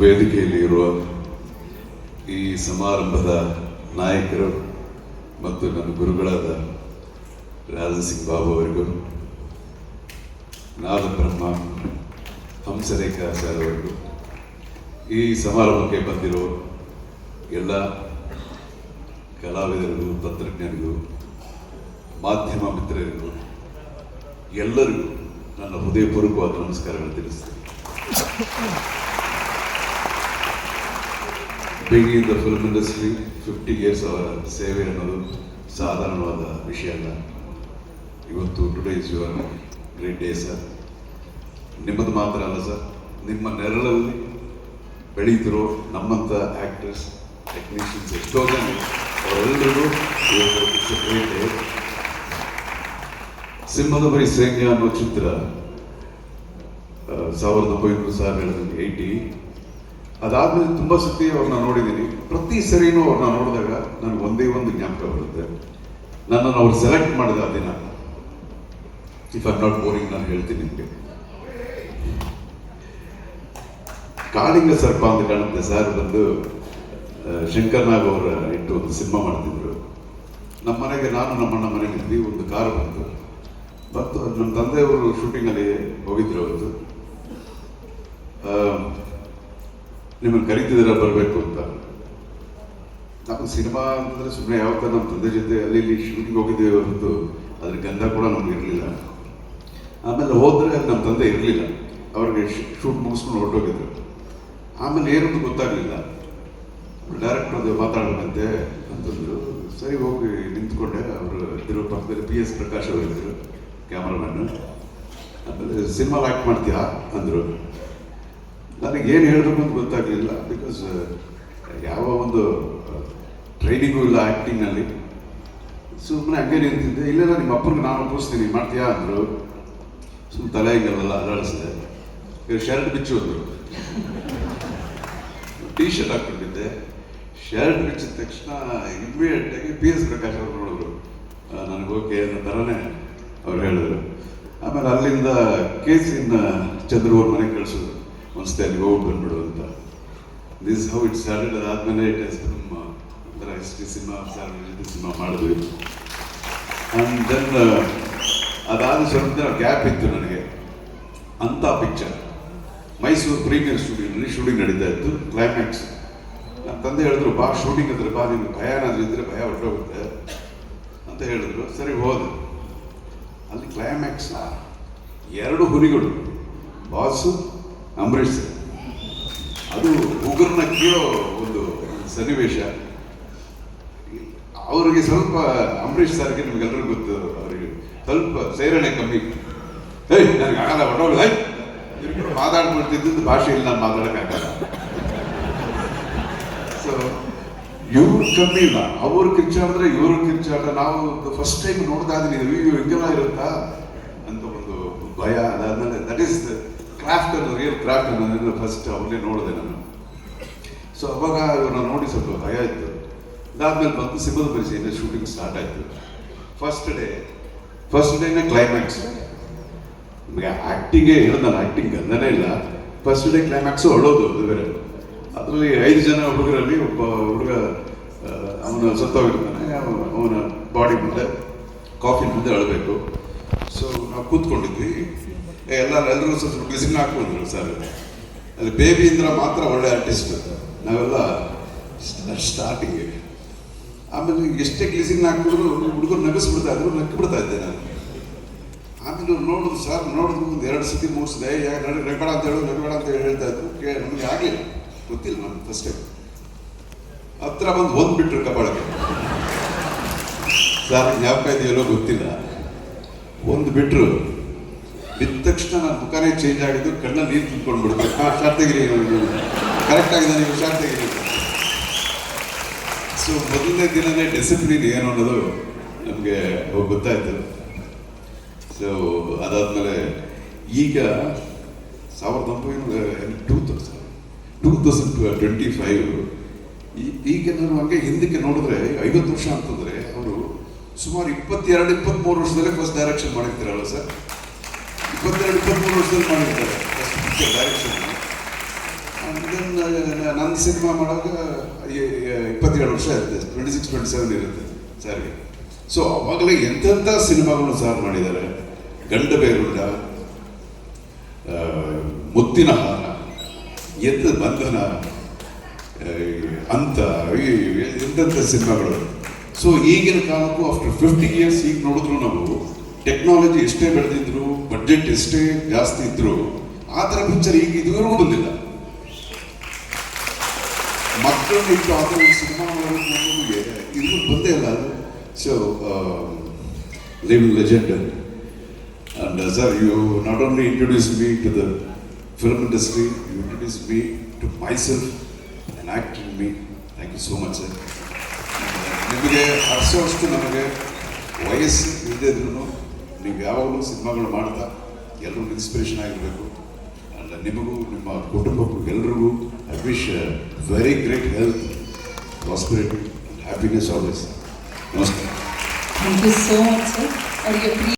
ವೇದಿಕೆಯಲ್ಲಿ ಇರುವ ಈ ಸಮಾರಂಭದ ನಾಯಕರು ಮತ್ತು ನನ್ನ ಗುರುಗಳಾದ ರಾಜನ್ ಸಿಂಗ್ ಬಾಬು ಅವರಿಗೂ ನಾದ ಬ್ರಹ್ಮ ಹಂಸರೇಖಾ ಸರ್ ಅವರಿಗೂ, ಈ ಸಮಾರಂಭಕ್ಕೆ ಬಂದಿರೋ ಎಲ್ಲ ಕಲಾವಿದರಿಗೂ, ತಂತ್ರಜ್ಞರಿಗೂ, ಮಾಧ್ಯಮ ಮಿತ್ರರಿಗೂ, ಎಲ್ಲರಿಗೂ ನನ್ನ ಹೃದಯಪೂರ್ವಕವಾದ ನಮಸ್ಕಾರಗಳನ್ನು ತಿಳಿಸ್ತೀನಿ. In the film industry fifty years ಅವರ ಸೇವೆ ಅನ್ನೋದು ಸಾಧಾರಣವಾದ ವಿಷಯ ಅಲ್ಲ. ಇವತ್ತು today is your great day sir ನಿಮ್ಮದು ಮಾತ್ರ ಅಲ್ಲ ಸರ್ ನಿಮ್ಮ ನೆರಳಲ್ಲಿ ಬೆಳೀತಿರೋ ನಮ್ಮಂಥ ಆ್ಯಕ್ಟರ್ಸ್ ಟೆಕ್ನಿಷಿಯನ್ಸ್ ಎಷ್ಟೋ ಜನ ಅವರೆಲ್ಲರಿಗೂ ಸಿಂಹದ ಬೈ ಸೈನ್ಯ ಅನ್ನೋ ಚಿತ್ರ ಸಾವಿರದ ಒಂಬೈನೂರು ಸಾವಿರದ ಏಯ್ಟಿ ಅದಾದ್ಮೇಲೆ ತುಂಬ ಸತಿ ಅವ್ರನ್ನ ನೋಡಿದ್ದೀನಿ ಪ್ರತಿ ಸರಿನೂ ಅವ್ರನ್ನ ನೋಡಿದಾಗ ನನಗೆ ಒಂದೇ ಒಂದು ಜ್ಞಾಪಕ ಬರುತ್ತೆ. ನನ್ನನ್ನು ಅವ್ರು ಸೆಲೆಕ್ಟ್ ಮಾಡಿದ ದಿನ. ಇಫ್ ಐ ನಾಟ್ ಬೋರಿಂಗ್ ನಾನು ಹೇಳ್ತೀನಿ ನಿಮಗೆ. ಕಾಳಿಂಗ ಸರ್ಪ ಅಂತ ಕಾಣುತ್ತೆ ಸರ್ ಬಂದು ಶಂಕರ್ನಾಗ್ ಶಂಕರ್ ನಾಗ್ ಅವರ ಇಟ್ಟು ಒಂದು ಸಿನಿಮಾ ಮಾಡ್ತಿದ್ರು. ನಮ್ಮ ಮನೆಗೆ ನಾನು ನಮ್ಮಣ್ಣ ಮನೆಗೆ ಒಂದು ಕಾರ್ ಬಂತು. ಬಂತು ನಮ್ಮ ತಂದೆಯವರು ಶೂಟಿಂಗಲ್ಲಿ ಹೋಗಿದ್ರು ಅವತ್ತು ನಿಮ್ಮನ್ನು ಕರಿತಿದ್ದೀರ ಬರಬೇಕು ಅಂತ. ನಮ್ಮ ಸಿನಿಮಾ ಅಂತಂದರೆ ಸುಮ್ಮನೆ ಯಾವತ್ತ ನಮ್ಮ ತಂದೆ ಜೊತೆ ಅಲ್ಲಿ ಇಲ್ಲಿ ಶೂಟಿಂಗ್ ಹೋಗಿದ್ದೇವೆ ಹೊರತು ಅದ್ರ ಗಂಧ ಕೂಡ ನಮ್ಗೆ ಇರಲಿಲ್ಲ. ಆಮೇಲೆ ಹೋದರೆ ನಮ್ಮ ತಂದೆ ಇರಲಿಲ್ಲ. ಅವ್ರಿಗೆ ಶೂಟ್ ಮುಗಿಸ್ಕೊಂಡು ಹೊರಟೋಗಿದ್ರು. ಆಮೇಲೆ ಏನಂತ ಗೊತ್ತಾಗಲಿಲ್ಲ. ಡೈರೆಕ್ಟರ್ ಮಾತಾಡಬೇಕಂತೆ ಅಂತಂದರು. ಸರಿ, ಹೋಗಿ ನಿಂತ್ಕೊಂಡೆ. ಅವರು ಇರೋ ಪಕ್ಕದಲ್ಲಿ ಪಿ ಎಸ್ ಪ್ರಕಾಶ್ ಅವರಿದ್ದರು ಕ್ಯಾಮ್ರಾಮನ್ನು ಕ್ಯಾಮ್ರಾಮನ್ ಆಮೇಲೆ ಸಿನಿಮಾ ಆ್ಯಕ್ಟ್ ಮಾಡ್ತೀಯಾ? ಅಂದರು. ನನಗೆ ಏನು ಹೇಳಬೇಕು ಅಂತ ಗೊತ್ತಾಗಲಿಲ್ಲ ಬಿಕಾಸ್ ಯಾವ ಒಂದು ಟ್ರೈನಿಂಗು ಇಲ್ಲ ಆ್ಯಕ್ಟಿಂಗಲ್ಲಿ ಸುಮ್ಮನೆ ಹಂಗೆ ನಿಂತಿದ್ದೆ ಇಲ್ಲ ನಿಮ್ಮ ಅಪ್ಪನಿಗೆ ನಾನು ಒಪ್ಪಿಸ್ತೀನಿ ಮಾಡ್ತೀಯಾ ಅಂದರು. ಸುಮ್ಮನೆ ತಲೆ ಹಿಂಗಲ್ಲ ಅಲ್ಲಾಡಿಸಿದೆ ಇವ್ರು ಶರ್ಟ್ ಬಿಚ್ಚು ಅಂದರು. ಟೀ ಶರ್ಟ್ ಹಾಕ್ಬಿಟ್ಟಿದ್ದೆ. ಶರ್ಟ್ ಬಿಚ್ಚಿದ ತಕ್ಷಣ ಇಮ್ಮಿಡಿಯೇಟಾಗಿ ಪಿ ಎಸ್ ಪ್ರಕಾಶ್ ಅವರು ನೋಡಿದ್ರು. ನನಗೆ ಓಕೆ ಅನ್ನೋ ಥರನೇ ಅವ್ರು ಹೇಳಿದ್ರು. ಆಮೇಲೆ ಅಲ್ಲಿಂದ ಕೆ ಸಿನ ಚಂದ್ರು ಅವ್ರ ಮನೆಗೆ ಕಳಿಸಿದ್ರು. ಒಂದ್ಸತಿ ಅಲ್ಲಿ ಹೋಗಿ ಬಂದ್ಬಿಡು ಅಂತ. ದಿಸ್ ಹೌ ಇಟ್ ಸ್ಟಾರ್ಟೆಡ್ ಅದಾದ್ಮೇಲೆ ಇಟ್ ಎಸ್ ಫಿಲ್ಮ್ ಒಂಥರ ಎಸ್ ಟಿ ಸಿನಿಮಾ ಸಾರ್ವಜನಿಕ ಸಿನಿಮಾ ಮಾಡಿದ್ವಿ. ಆ್ಯಂಡ್ ದೆನ್ ಅದಾದ ಸ್ವಲ್ಪ ಗ್ಯಾಪ್ ಇತ್ತು ನನಗೆ. ಅಂಥ ಪಿಕ್ಚರ್ ಮೈಸೂರು ಪ್ರೀಮಿಯರ್ ಸ್ಟುಡಿಯೋನಲ್ಲಿ ಶೂಟಿಂಗ್ ನಡೀತಾ ಇತ್ತು ಕ್ಲೈಮ್ಯಾಕ್ಸ್ ನನ್ನ ತಂದೆ ಹೇಳಿದ್ರು, ಬಾ ಶೂಟಿಂಗ್ ಅಂದ್ರೆ ಬಾ ನಿಮ್ಗೆ ಭಯ ಏನಾದರೂ ಇದ್ದರೆ ಭಯ ಹೊರಟೋಗುತ್ತೆ. ಅಂತ ಹೇಳಿದ್ರು. ಸರಿ, ಹೋದೆ. ಅಲ್ಲಿ ಕ್ಲೈಮ್ಯಾಕ್ಸ್ ಎರಡು ಹುಲಿಗಳು, ಬಾಸು ಅಂಬರೀಷ್ ಸರ್. ಅದು ಉಗ್ರನ ಕೀಳೋ ಒಂದು ಸನ್ನಿವೇಶ. ಅವರಿಗೆ ಸ್ವಲ್ಪ ಅಂಬರೀಷ್ ಸರ್ಗೆ ನಿಮ್ಗೆಲ್ಲರಿಗೂ ಗೊತ್ತು, ಅವರಿಗೆ ಸ್ವಲ್ಪ ಸೇರಣೆ ಕಮ್ಮಿ. ಏಯ್, ನನಗೆ ಆಗಲ್ಲ ಹೊಟ್ಟೋಗ್ಲ ಇವ್ರು ಮಾತಾಡ್ಬಿಡ್ತಿದ್ದು ಭಾಷೆ ಇಲ್ಲ, ನಾನು ಮಾತಾಡೋಕ್ಕಾಗಲ್ಲ. ಸೊ ಇವ್ರು ಕಮ್ಮಿ ಇಲ್ಲ. ಅವ್ರು ಕಿರ್ಚಾಡಿದ್ರೆ ಇವರು ಕಿರ್ಚಾಟ ನಾವು ಫಸ್ಟ್ ಟೈಮ್ ನೋಡ್ತಾ ಇದ್ದೀವಿ ಹಿಂಗೆಲ್ಲ ಇರುತ್ತಾ? ಅಂತ ಒಂದು ಭಯ. ಅದಾದ್ಮೇಲೆ ದಟ್ ಈಸ್ ಕ್ರಾಫ್ಟ್ ಅನ್ನು ರಿಯಲ್ ಕ್ರಾಫ್ಟ್ ನಿನ್ನ ಫಸ್ಟ್ ಅವರೇ ನೋಡಿದೆ ನಾನು. ಸೊ ಅವಾಗ ಇವ್ರನ್ನ ನೋಡಿ ಸ್ವಲ್ಪ ಭಯ ಇತ್ತು. ಅದಾದ್ಮೇಲೆ ಬಂದು ಸಿಂಹದ ಪರಿಚಯ ಶೂಟಿಂಗ್ ಸ್ಟಾರ್ಟ್ ಆಯಿತು. ಫಸ್ಟ್ ಡೇ ಫಸ್ಟ್ ಡೇನೇ ಕ್ಲೈಮ್ಯಾಕ್ಸ್ ನಿಮಗೆ ಆ್ಯಕ್ಟಿಂಗೇ ಹೇಳಿದ ಆ್ಯಕ್ಟಿಂಗ್ ಗಂಧನೇ ಇಲ್ಲ. ಫಸ್ಟ್ ಡೇ ಕ್ಲೈಮ್ಯಾಕ್ಸು ಅಳೋದು ಅದು ಬೇರೆ. ಅದರಲ್ಲಿ ಐದು ಜನ ಹುಡುಗರಲ್ಲಿ ಒಬ್ಬ ಹುಡುಗ ಅವನ ಸತ್ತೋಗಿರ್ತಾನೆ. ಅವ- ಅವನ ಬಾಡಿ ಮುಂದೆ ಕಾಫಿ ಮುಂದೆ ಅಳಬೇಕು. ಸೊ ನಾವು ಕೂತ್ಕೊಂಡಿದ್ವಿ. ಏ, ಎಲ್ಲ ಎಲ್ಲರೂ ಸ್ವಲ್ಪ ಬಿಸಿಲು ಹಾಕೊಂಡ್ರು ಸರ್. ಅಲ್ಲಿ ಬೇಬಿ ಇಂದ್ರ ಮಾತ್ರ ಒಳ್ಳೆ ಆರ್ಟಿಸ್ಟ್ ನಾವೆಲ್ಲ ಸ್ಟಾರ್ಟಿಂಗ್ ಆಮೇಲೆ ಎಷ್ಟೇ ಗ್ಲಿಸಿನ್ ಹಾಕಿದ್ರು ಹುಡುಗರು ನಗಿಸ್ಬಿಡ್ತಾ ಇದ್ರು ನಕ್ಕಿ ಬಿಡ್ತಾ ಇದ್ದೆ ನಾನು. ಆಮೇಲೆ ನೋಡಿದ್ರು ಸರ್ ನೋಡಿದ್ರು ಒಂದು ಎರಡು ಸತಿ ಮೂಡಿಸಿದೆ ಯಾಕೆ ನಗಬೇಡ ಅಂತ ಹೇಳು ನಗಬೇಡ ಅಂತ ಹೇಳಿ ಹೇಳ್ತಾ ಇದ್ರು. ಕೇ ನಮಗೆ ಆಗಲಿಲ್ಲ. ಗೊತ್ತಿಲ್ಲ ನಮ್ಗೆ ಫಸ್ಟ್ ಟೈಮ್ ಹತ್ರ ಬಂದು ಬಿಟ್ರು ಕಪಾಳಕ್ಕೆ. ಸರ್ ಯಾವ ಇದೆಯಲ್ಲೋ ಗೊತ್ತಿಲ್ಲ. ಒಂದು ಬಿಟ್ರು ಬಿದ್ದ ತಕ್ಷಣ ನಾನು ಮುಖನೇ ಚೇಂಜ್ ಆಗಿದ್ದು ಕಣ್ಣ ನೀರು ತುಂಬ್ಕೊಂಡ್ಬಿಡ್ತು ಹಾಂ ಶಾರ್ತೆಗಿರಿ ಕರೆಕ್ಟ್ ಆಗಿದೆ, ನೀವು ಶಾರ್ತೆಗಿರಿ ಸೊ ಮೊದಲನೇ ದಿನನೇ ಡಿಸಿಪ್ಲಿನ್ ಏನು ಅನ್ನೋದು ನಮಗೆ ಗೊತ್ತಾಯ್ತು. ಸೊ ಅದಾದಮೇಲೆ ಈಗ ಸಾವಿರದ ಒಂಬೈನೂರ two thousand two thousand twenty five ಈಗ ನಾನು ಹಂಗೆ ಹಿಂದಕ್ಕೆ ನೋಡಿದ್ರೆ ಐವತ್ತು ವರ್ಷ ಅಂತಂದ್ರೆ ಅವರು ಸುಮಾರು ಇಪ್ಪತ್ತೆರಡು ಇಪ್ಪತ್ತ್ಮೂರು ವರ್ಷದಲ್ಲೇ ಫಸ್ಟ್ ಡೈರೆಕ್ಷನ್ ಮಾಡಿರ್ತೀರಲ್ಲ ಸರ್? ಇಪ್ಪತ್ತೆರಡು, ಇಪ್ಪತ್ತ್ಮೂರು ವರ್ಷದಲ್ಲಿ ಮಾಡಿರ್ತಾರೆ. ಡೈರೆಕ್ಷನ್ ನನ್ನ ಸಿನಿಮಾ ಮಾಡೋದು ಇಪ್ಪತ್ತೇಳು ವರ್ಷ ಇರುತ್ತೆ ಟ್ವೆಂಟಿ ಸಿಕ್ಸ್ ಟ್ವೆಂಟಿ ಸೆವೆನ್ ಇರುತ್ತೆ. ಸರ್ಗೆ. ಸೊ ಅವಾಗಲೇ ಎಂತೆಂಥ ಸಿನಿಮಾಗಳನ್ನು ಸಾರ್ ಮಾಡಿದ್ದಾರೆ. ಗಂಡ ಬೇರುಂಡ ಮುತ್ತಿನ ಹಾರ ಎತ್ತ ಬಂಧನ ಅಂತ ಎಂತೆಂಥ ಸಿನಿಮಾಗಳು. ಸೊ ಈಗಿನ ಕಾಲಕ್ಕೂ ಆಫ್ಟರ್ ಫಿಫ್ಟಿ ಇಯರ್ಸ್ ಈಗ ನೋಡಿದ್ರು ನಾವು ಟೆಕ್ನಾಲಜಿ ಎಷ್ಟೇ ಬೆಳೆದಿದ್ರು ಬಡ್ಜೆಟ್ ಎಷ್ಟೇ ಜಾಸ್ತಿ ಇದ್ರು, ಆ ಥರ ಪಿಕ್ಚರ್ ಈಗ ಇದುವರೆಗೂ ಬಂದಿಲ್ಲ. ಮಕ್ಕಳನ್ನ ಇಟ್ಟು ಆ ಥರ ಸಿನಿಮಾ ಮಾಡೋದು ಇದು ಬಂದೇ ಇಲ್ಲ. ಅದು so living legend and sir you not only introduce me to the film industry you introduce me to myself and act in me thank you so much sir ನಿಮಗೆ ಹರ್ಸೋಷ್ಟು ನಮಗೆ ವಯಸ್ಸು ಇಲ್ಲದೇ ಇದ್ರೂ ನೀವು ಯಾವಾಗಲೂ ಸಿನಿಮಾಗಳು ಮಾಡ್ತಾ ಎಲ್ಲರೂ ಇನ್ಸ್ಪಿರೇಷನ್ ಆಗಿರಬೇಕು. ಅಂಡ್ ನಿಮಗೂ, ನಿಮ್ಮ ಕುಟುಂಬಕ್ಕೂ, ಎಲ್ರಿಗೂ I wish very great health prosperity happiness always ನಮಸ್ಕಾರ. Thank you so much